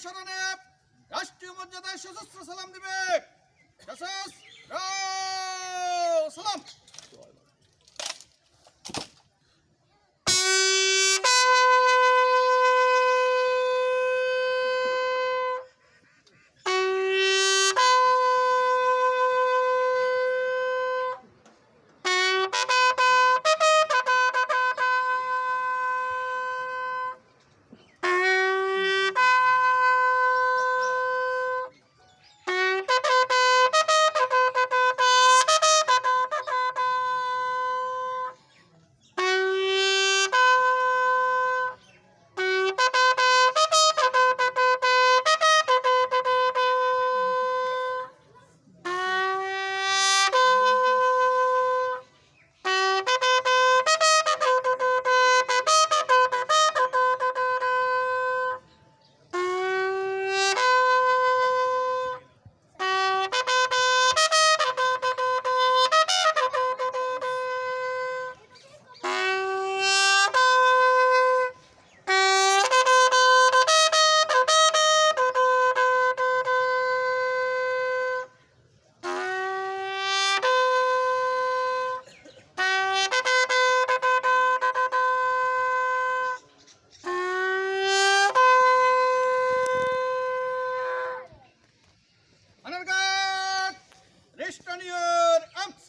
অনুসরণে রাষ্ট্রীয় মর্যাদায় সশস্ত্র সালাম দিবে। Rest on your arms.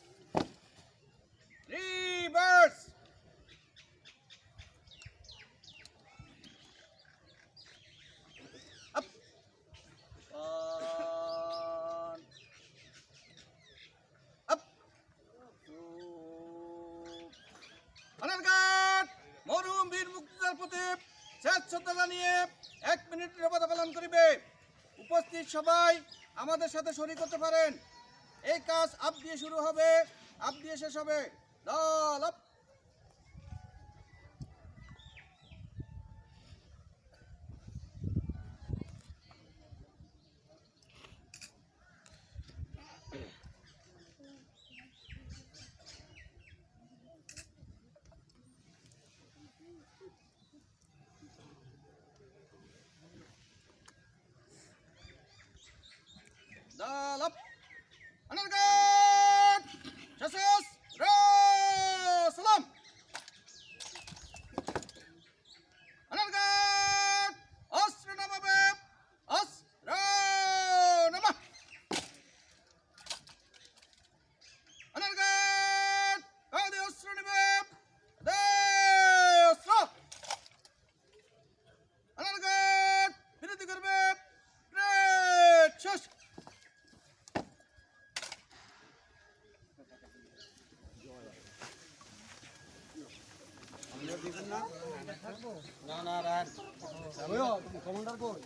Reverse. Up. One. Up. Two. অনার্গাট মরহুম বীর মুক্তিদার প্রতি শেষ শ্রদ্ধা জানিয়ে এক মিনিট নিরাপত্তা পালন করিবে উপস্থিত সবাই আমাদের সাথে শরীর করতে পারেন কাজ আপ দিয়ে শুরু হবে আপ দিয়ে শেষ হবে। লাল আপ। না না রান কমান্ডার কই